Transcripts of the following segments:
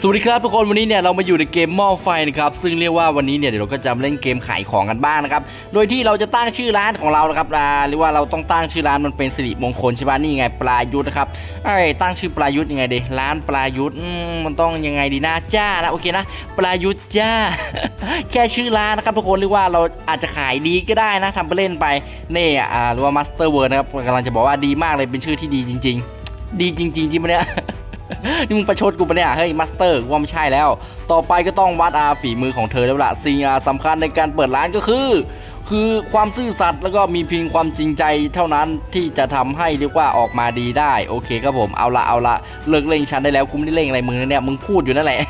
สวัสดีครับทุกคนวันนี้เนี่ยเรามาอยู่ในเกมหม้อไฟนะครับซึ่งเรียกว่าวันนี้เนี่ยเดี๋ยวเราก็จะมาเล่นเกมขายของกันบ้างนะครับโดยที่เราจะตั้งชื่อร้านของเรานะครับอ่าเรียกว่าเราต้องตั้งชื่อร้านมันเป็นสิริมงคลใช่ปะนี่ไงปลายุทธนะครับไอ้ตั้งชื่อปลายุทธยังไงดีร้านปลายุทธมันต้องยังไงดีนะจ้านะโอเคนะปลายุทธจ้า แค่ชื่อร้านนะครับทุกคนเรียกว่าเราอาจจะขายดีก็ได้นะทำไปเล่นไปนี่อ่าหรือว่ามาสเตอร์เวิร์นะครับกำลังจะบอกว่าดีมากเลยเป็นชื่อที่ดีจริง ๆ ดีจริงๆจริงปะเนี่ย นี่มึงประชดกูปะเนี่ย เฮ้ยมาสเตอร์ว่าไม่ใช่แล้ว ต่อไปก็ต้องวัดอาฝีมือของเธอแล้วล่ะสิ่งสำคัญในการเปิดร้านก็คือ คือความซื่อสัตย์แล้วก็มีเพียงความจริงใจเท่านั้นที่จะทำให้เรียกว่าออกมาดีได้ โอเคครับผม เอาละเอาละเลิกเล่งฉันได้แล้วกูไม่ได้เล่งอะไรมึงเนี่ยมึงพูดอยู่นั่นแหละ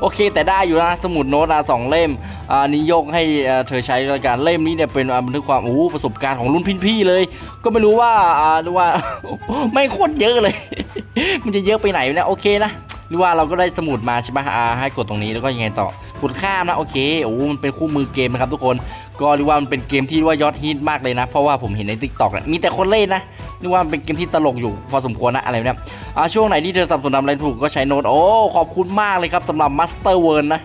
โอเค แต่ได้อยู่นะสมุดโน้ตอะสองเล่ม อ่านี่ยกให้เธอใช้แล้วกันเล่มนี้เนี่ยเป็นบันทึกความโอ้ประสบการณ์ของรุ่นพี่ๆเลย ก็ไม่รู้ว่าอ่าหรือว่าไม่โคตรเยอะเลย มันจะเยอะไปไหนนะโอเคนะหรือว่าเราก็ได้สมุดมาใช่ไหมอ่าให้กดตรงนี้แล้วก็ยังไงต่อกดข้ามนะโอเคโอ้มันเป็นคู่มือเกมนะครับทุกคน ก็เรียกว่ามันเป็นเกมที่ว่ายอดฮิตมากเลยนะ เพราะว่าผมเห็นในทิกตอกเนี่ยมีแต่คนเล่นนะ เรียกว่าเป็นเกมที่ตลกอยู่พอสมควรนะอะไรเนี่ยอ่าช่วงไหนที่เธอสับสนทำอะไรถูกก็ใช้โน้ตโอ้ขอบคุณมากเลยครับสำหรับมาสเตอร์เวิร์นนะ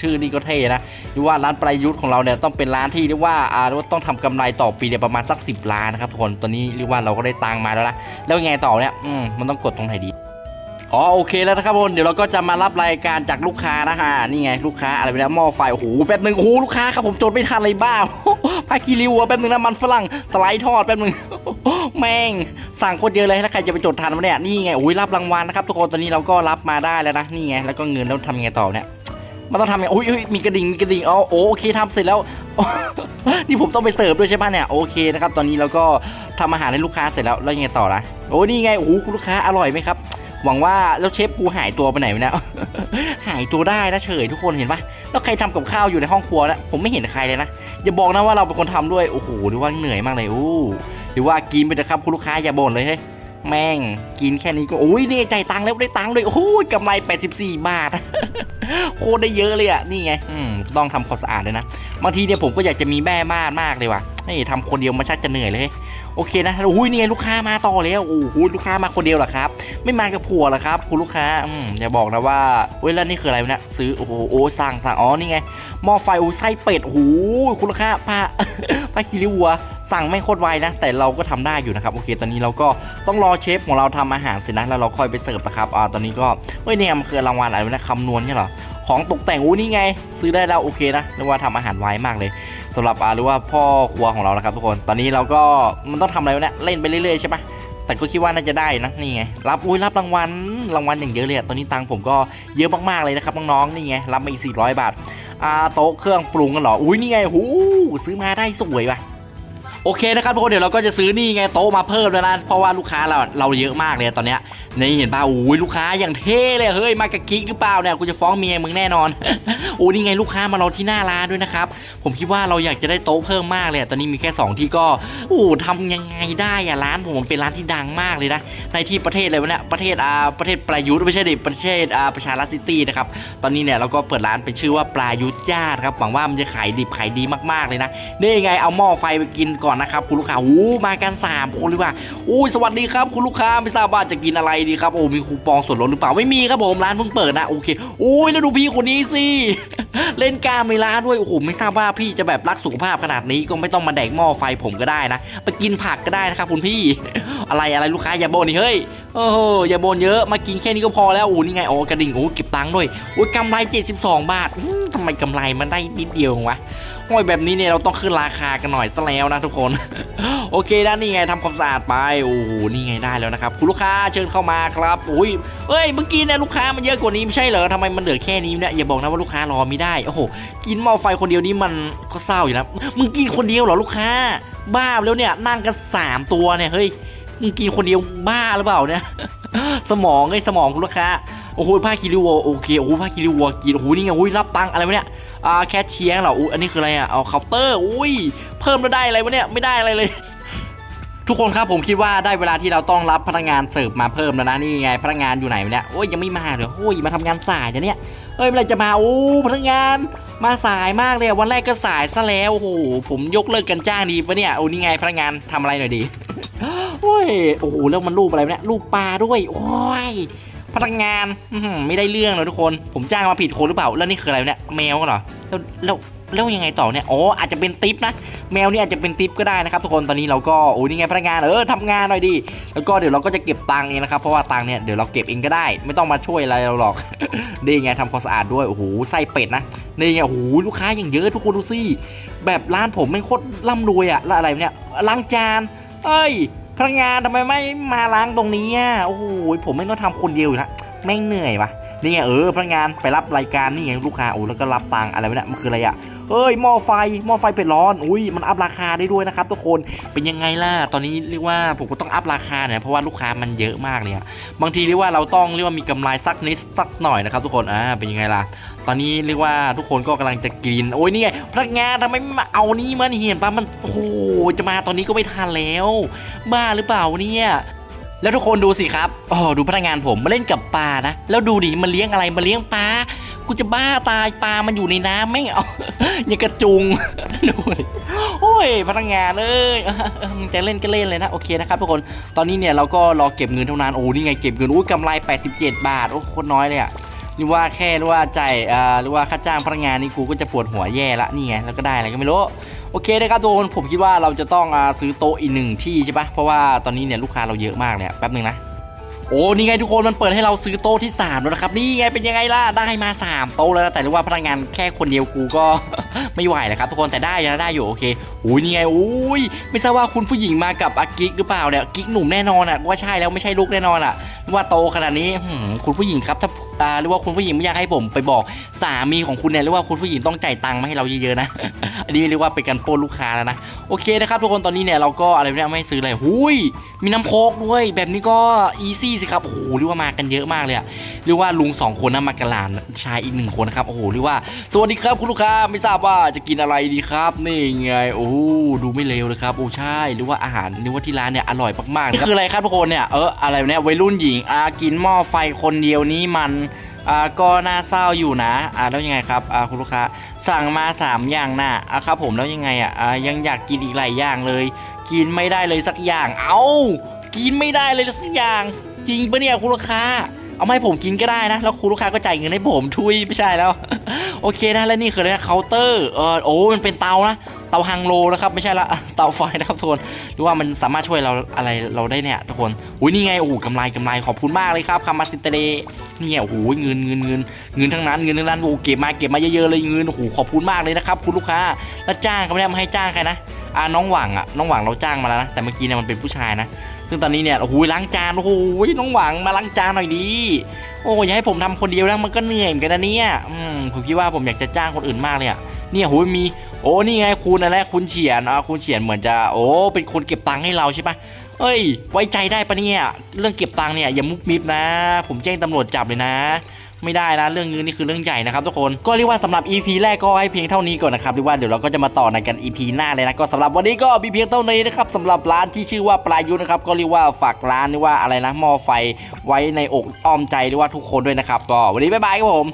ชื่อนี่ก็เท่นะเรียกว่าร้านประยุทธ์ของเราเนี่ยต้องเป็นร้านที่เรียกว่าอ่าต้องทำกำไรต่อปีเนี่ยประมาณสัก 10 ล้านนะครับทุกคนตอนนี้เรียกว่าเราก็ได้ตังมาแล้วนะแล้วไงต่อเนี่ยอืมมันต้องกดตรงไหนดี อ๋อโอเคแล้วนะครับทุกคนเดี๋ยวเราก็จะมารับรายการจากลูกค้านะฮะนี่ไงลูกค้าอะไรไปนะหม้อไฟโอ้โหแป๊บหนึ่งโอ้โหลูกค้าครับผมจดไม่ทันเลยบ้าผ้าคีริวอะแป๊บหนึ่งนะมันฝรั่งสไลด์ทอดแป๊บหนึ่งแม่งสั่งโคตรเยอะเลยแล้วใครจะไปจดทันวะเนี่ยนี่ไงโอ้ยรับรางวัลนะครับทุกคนตอนนี้เราก็รับมาได้แล้วนะนี่ไงแล้วก็เงินแล้วทำยังไงต่อเนี่ยมันต้องทำยังไงโอ้ยโอ้ยมีกระดิ่งมีกระดิ่งอ๋อโอเคทำเสร็จแล้ว นี่ผมต้องไปเสิร์ฟด้วยใช่ปะเนี่ยโอเคนะครับตอนนี้เราก็ทำอาหารให้ลูกค้าเสร็จแล้วแล้วยังไงต่อนะโอ้นี่ไงโอ้คุณลูกค้าอร่อยไหมครับ หวังว่าแล้วเชฟกูหายตัวไปไหนวะเนี่ยหายตัวได้นะเฉยทุกคนเห็นปะแล้วใครทำกับข้าวอยู่ในห้องครัวนะผมไม่เห็นใครเลยนะอย่าบอกนะว่าเราเป็นคนทำด้วยโอ้โหหรือว่าเหนื่อยมากเลยอู้หรือว่ากินไปเถอะครับคุณลูกค้าอย่าบ่นเลยเฮ้ยแม่งกินแค่นี้ก็โอ้ยนี่ใจตังค์แล้วได้ตังค์ด้วยโอ้ยกำไร 84 บาทโคตรได้เยอะเลยอะนี่ไงต้องทำความสะอาดเลยนะบางทีเนี่ยผมก็อยากจะมีแม่บ้านมากเลยว่ะนี่ทำคนเดียวมาชักจะเหนื่อยเลย โอเคนะโอ้ยนี่ไงลูกค้ามาต่อแล้วโอ้โหลูกค้ามาคนเดียวเหรอครับ ไม่มากับผัวเหรอครับ คุณลูกค้าอืมอย่าบอกนะว่าเว้ยแล้วนี่คืออะไรวะซื้อโอ้โหโอ้สั่งสั่งอ๋อนี่ไงหม้อไฟโอ้ไส้เป็ดโอ้โหคุณลูกค้าผ้าผ้าคีริวัวสั่งไม่โคตรไวนะ แต่เราก็ทำได้อยู่นะครับโอเค ตอนนี้เราก็ต้องรอเชฟของเราทำอาหารเสร็จนะแล้วเราค่อยไปเสิร์ฟนะครับอ่าตอนนี้ก็เฮ้ยเนี่ยมันคือรางวัลอะไรนะคำนวณใช่เหรอ ของตกแต่งอู้นี่ไง ซื้อได้แล้วโอเคนะเรียกว่าทำอาหารไวมากเลยสำหรับอ่าหรือว่าพ่อครัวของเรานะครับทุกคน ตอนนี้เราก็มันต้องทำอะไรวะเนี่ยเล่นไปเรื่อยๆใช่ปะแต่ก็คิดว่าน่าจะได้นะนี่ไงรับอุ้ยรับรางวัลรางวัลอย่างเยอะเลยตอนนี้ตังค์ผมก็เยอะมากๆเลยนะครับน้องๆนี่ไงรับมาอีก400 บาทอาโต๊ะเครื่องปรุงกันหรออุ้ยนี่ไงหูซื้อมาได้สวยว่ะ โอเคนะครับทุกคนเดี๋ยวเราก็จะซื้อนี่ไงโต๊ะมาเพิ่มแล้วนะเพราะว่าลูกค้าเราเราเยอะมากเลยตอนเนี้ยนี่เห็นป่ะอุ้ยลูกค้าอย่างเท่เลยเฮ้ยมากับกิ๊กหรือเปล่าเนี่ยกูจะฟ้องเมียมึงแน่นอนโอ้นี่ไงลูกค้ามารอที่หน้าร้านด้วยนะครับผมคิดว่าเราอยากจะได้โต๊ะเพิ่มมากเลยตอนนี้มีแค่สองที่ก็โอ้ทำยังไงได้อะร้านผมเป็นร้านที่ดังมากเลยนะในที่ประเทศอะไรวะเนี่ยประเทศอ่าประเทศประยุทธ์ไม่ใช่ดิประเทศอ่าประชารัฐซิตี้นะครับตอนนี้เนี่ยเราก็เปิดร้านเป็นชื่อว่าปลายุทธจ้าครับหวังว่ามันจะขายดิบขายดีมากๆเลยนะนี่ไงเอาหม้อไฟไปกินก่อนนะครับคุณลูกค้าโอ้มากันสามคนเลยว่ะอู้สวัสดีครับคุณลูกค้าไม่ทราบว่าจะกินอะไรดีครับโอ้มีคูปองส่วนลดหรือเปล่าไม่มีครับผมร้านเพิ่งเปิดนะโอเคโอ้ยแล้วดูพี่คนนี้สิเล่นกล้ามในร้านด้วยโอ้โหไม่ทราบว่าพี่จะแบบรักสุขภาพขนาดนี้ก็ไม่ต้องมาแดกหม้อไฟผมก็ได้นะ ไปกินผักก็ได้นะครับคุณพี่ อะไรอะไรลูกค้าอย่าบ่นนี่เฮ้ย โอ้โหอย่าบ่นเยอะมากินแค่นี้ก็พอแล้วโอ้นี่ไงโอ้กระดิ่งโอ้เก็บตังค์ด้วยโอ้ยกำไร 72 บาทอื้อทำไมกำไรมันได้นิดเดียววะโอ้ยแบบนี้เนี่ยเราต้องขึ้นราคากันหน่อยซะแล้วนะทุกคน โอเคนะนี่ไงทำความสะอาดไปโอ้โหนี่ไงได้แล้วนะครับคุณลูกค้าเชิญเข้ามาครับอุ้ยเอ้ยเมื่อกี้เนี่ยลูกค้ามันเยอะกว่านี้ไม่ใช่เหรอทำไมมันเหลือแค่นี้เนี่ยอย่าบอกนะว่าลูกค้ารอไม่ได้โอ้โหกินหม้อไฟคนเดียวนี้มันก็เศร้าอยู่นะมึงกินคนเดียวเหรอลูกค้า บ้าแล้วเนี่ยนั่งกันสามตัวเนี่ยเฮ้ย มึงกินคนเดียวบ้าหรือเปล่าเนี่ย สมองไอ้สมองคุณลูกค้าโอ้โหผ้าคิริวโอเคโอ้โหผ้าคิริวกินโอ้โหนี่ไงอุ้ยรับตังอะไรวะเนี่ยอ่าแคชเชียร์เหรออุ้ยอันนี้คืออะไรอะเอาเคาน์เตอร์อุ้ยเพิ่มแล้วได้อะไรวะเนี่ยไม่ได้อะไรเลย ทุกคนครับผมคิดว่าได้เวลาที่เราต้องรับพนักงานเสิร์ฟมาเพิ่มแล้วนะนี่ไงพนักงานอยู่ไหนเนี่ยโอ้ยยังไม่มาเลยโอ้ยมาทำงานสายเนี่ยเอ้ยเมื่อไรจะมาโอ้พนักงานมาสายมากเลยวันแรกก็สายซะแล้วโอ้โหผมยกเลิกกันจ้างดีปะเนี่ยโอ้นี่ไงพนักงานทำอะไรหน่อยดี โอ้ยโอ้โหแล้วมันรูปอะไรเนี่ยรูปปลาด้วยโอ้ยพนักงานไม่ได้เรื่องเลยทุกคนผมจ้างมาผิดคนหรือเปล่าแล้วนี่คืออะไรเนี่ยแมวเหรอแล้วแล้วแล้วยังไงต่อเนี่ยอ๋ออาจจะเป็นติปนะแมวนี่อาจจะเป็นติปก็ได้นะครับทุกคนตอนนี้เราก็โอ้นี่ไงพนักงานเออทำงานหน่อยดิแล้วก็เดี๋ยวเราก็จะเก็บตังค์เองนะครับเพราะว่าตังค์เนี่ยเดี๋ยวเราเก็บเองก็ได้ ไม่ต้องมาช่วยอะไรเราหรอกนี่ไงทำความสะอาดด้วยโอ้โหไส้เป็ดนะนี่ไงโอ้โหลูกค้าอย่างเยอะทุกคนดูสิแบบร้านผมไม่โคตรร่ำรวยอะแล้วอะไรเนี่ยล้างจาน เอ้ยพนักงานทำไมไม่มาล้างตรงนี้อะโอ้โหผมไม่ต้องทำคนเดียวอยู่นะแม่งเหนื่อยวะนี่ไงเออพนักงานไปรับรายการนี่ไงลูกค้าโอ้แล้วก็รับตังอะไรวะเนี่ยมันคืออะไรอะเอ้ยหม้อไฟหม้อไฟเป็ดร้อนอุ้ยมันอัพราคาได้ด้วยนะครับทุกคนเป็นยังไงล่ะตอนนี้เรียกว่าผมก็ต้องอัพราคาเนี่ยเพราะว่าลูกค้ามันเยอะมากเลยอะบางทีเรียกว่าเราต้องเรียกว่ามีกำไรสักนิดสักหน่อยนะครับทุกคนอ่าเป็นยังไงล่ะ ตอนนี้เรียกว่าทุกคนก็กำลังจะกิน โอ้ยนี่ไงพนักงานทำไมไม่มาเอานี่มันเห็นปะมันโอ้โหจะมาตอนนี้ก็ไม่ทันแล้ว บ้าหรือเปล่าเนี่ยแล้วทุกคนดูสิครับอ๋อดูพนักงานผมมาเล่นกับปลานะ แล้วดูดิมันเลี้ยงอะไรมาเลี้ยงปลากูจะบ้าตายปลามันอยู่ในน้ำไม่เอาอย่ากระจุงดูดิโอ้ยพนักงานเอ้ยมึงจะเล่นก็เล่นเลยนะโอเคนะครับทุกคนตอนนี้เนี่ยเราก็รอเก็บเงินเท่านั้นโอ้นี่ไงเก็บเงินอุ้ยกำไร 87 บาทโอ้โคตรน้อยเลยอะ หรือว่าแค่หรือว่าจ่ายอ่าหรือว่าค่าจ้างพนักงานนี่กูก็จะปวดหัวแย่ละนี่ไงแล้วก็ได้อะไรก็ไม่รู้โอเคนะครับทุกคนผมคิดว่าเราจะต้องอาซื้อโต๊ะอีกหนึ่งที่ใช่ปะเพราะว่าตอนนี้เนี่ยลูกค้าเราเยอะมากเนี่ยแป๊บหนึงนะโอ้นี่ไงทุกคนมันเปิดให้เราซื้อโต๊ะที่3แล้วนะครับนี่ไงเป็นยังไงล่ะได้มา 3 โต๊ะแล้วแต่รียกว่าพนักงานแค่คนเดียวกูก็ไม่ไหวเลยครับทุกคนแต่ได้นะได้อยู่โอเคโอ้ยนี่ไงโอ้ยไม่ทราบว่าคุณผู้หญิงมากับอากิกหรือเปล่าเนี่ยกิ๊กหนุ่มแน่นอนอะว่าใช่แล้วไม่ใช่ลูกแน่นอนอะว่าโตขนาดนี้คุณผู้หญิงครับถ้าอ่าหรือว่าคุณผู้หญิงไม่อยากให้ผมไปบอกสามีของคุณเนี่ยหรือว่าคุณผู้หญิงต้องจ่ายตังค์มาให้เราเยอะๆนะ อันนี้เรียกว่าเป็นการปล้นลูกค้าแล้วนะโอเคนะครับทุกคนตอนนี้เนี่ยเราก็อะไรเนี่ยไม่ซื้อเลยหุยมีน้ำโคกด้วย แบบนี้ก็อีซี่สิครับโอ้โหเรียกว่ามากันเยอะมากเลยอะเรียกว่าลุงสองคนนะมากันหลานชายอีกหนึ่งคนนะครับโอ้โหเรียกว่าสวัสดีครับคุณลูกค้าไม่ทราบว่าจะกินอะไรดีครับนี่ไงโอ้ดูไม่เลวเลยครับโอ้ใช่หรือว่าอาหารหรือว่าที่ร้านเนี่ยอร่อยมากๆนี่คืออะไรครับทุกคนเนี่ยเอออะไรเนี่ยวัยรุ่นหญิงอากินหม้อไฟคนเดียวนี้มัน อ่าก็น่าเศร้าอยู่นะอ่าแล้วยังไงครับอ่าคุณลูกค้าสั่งมา 3 อย่างน่ะอ่าครับผมแล้วยังไงอะอ่ายังอยากกินอีกหลายอย่างเลย กินไม่ได้เลยสักอย่าง เอ้ากินไม่ได้เลยสักอย่าง จริงปะเนี่ยคุณลูกค้าเอามาให้ผมกินก็ได้นะ แล้วคุณลูกค้าก็จ่ายเงินให้ผมทุยไม่ใช่แล้ว โอเคนะ แล้วนี่คืออะไรนะเคาน์เตอร์เออโอ้มันเป็นเตานะ ตาฮังโลนะครับไม่ใช่ละเตาไฟนะครับทุกคนหรือว่ามันสามารถช่วยเราอะไรเราได้เนี่ยทุกคนอุ้ยนี่ไงโอ้กำไรกำไรขอบคุณมากเลยครับคามาซิเตเดนี่ไงโอ้โหเงินเงินเงินเงินทั้งนั้นเงินทั้งนั้นโอ้เก็บมาเก็บมาเยอะๆเลยเงินโอ้โหขอบคุณมากเลยนะครับคุณลูกค้าแล้วจ้างเขาไม่ได้มาให้จ้างใครนะอ่าน้องหวังอะน้องหวังเราจ้างมาแล้วนะแต่เมื่อกี้เนี่ยมันเป็นผู้ชายนะซึ่งตอนนี้เนี่ยโอ้โหล้างจานโอ้โหน้องหวังมาล้างจานหน่อยดีโอ้อย่าให้ผมทำคนเดียวแล้วมันก็เหนื่อยเหมือนกันนะเนี่ยอืมผมคิดว่าผมอยากจะจ้างคนอื่นมากเลยอะเนี่ยโหมี โอ้นี่ไงคุณอะไรคุณเฉียนอะคุณเฉียนเหมือนจะโอ้เป็นคนเก็บตังค์ให้เราใช่ปะเอ้ย ไว้ใจได้ปะเนี่ยเรื่องเก็บตังค์เนี่ยอย่ามุกมิบนะ ผมแจ้งตำรวจจับเลยนะไม่ได้นะเรื่องเงินนี่คือเรื่องใหญ่นะครับทุกคนก็เรียกว่าสำหรับ EP แรกก็ให้เพียงเท่านี้ก่อนนะครับเรียกว่าเดี๋ยวเราก็จะมาต่อในกัน EP หน้าเลยนะก็สำหรับวันนี้ก็มีเพียงเท่านี้นะครับสำหรับร้านที่ชื่อว่าปลายุนะครับก็เรียกว่าฝากร้านเรียกว่าอะไรนะหม้อไฟไว้ในอกอ้อมใจเรียกว่าทุกคนด้วยนะครับก็วันนี้บ๊ายบายครับผม